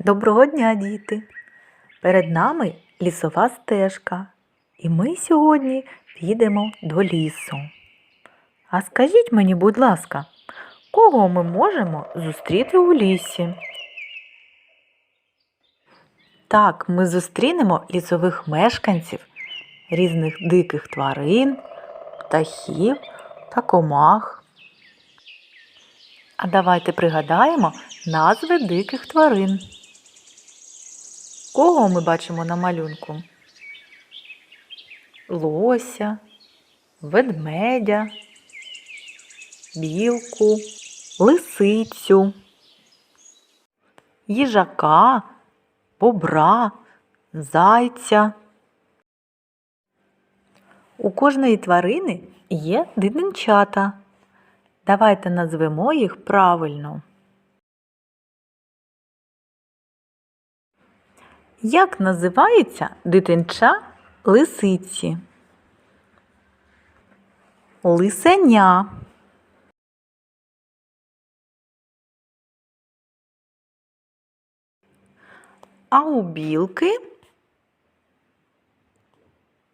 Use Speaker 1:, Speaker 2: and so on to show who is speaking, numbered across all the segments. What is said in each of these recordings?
Speaker 1: Доброго дня, діти! Перед нами лісова стежка, і ми сьогодні підемо до лісу. А скажіть мені, будь ласка, кого ми можемо зустріти у лісі? Так, ми зустрінемо лісових мешканців, різних диких тварин, птахів та комах. А давайте пригадаємо назви диких тварин. Кого ми бачимо на малюнку? Лося, ведмедя, білку, лисицю, їжака, бобра, зайця. У кожної тварини є дитинчата. Давайте назвемо їх правильно. Як називається дитинча лисиці? Лисеня. А у білки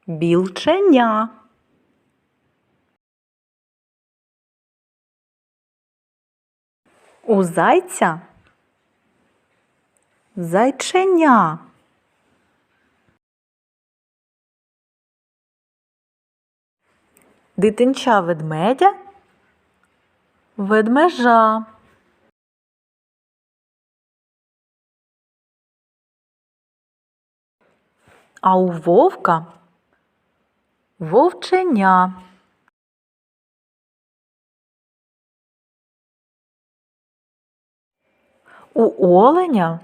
Speaker 1: білченя. У зайця зайченя. Дитинча ведмедя ведмежа. А у вовка вовченя. У оленя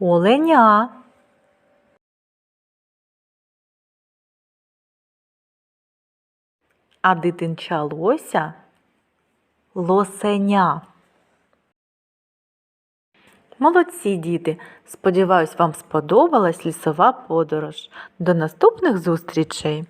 Speaker 1: оленя. А дитинча лося лосеня. Молодці діти! Сподіваюсь, вам сподобалась лісова подорож. До наступних зустрічей!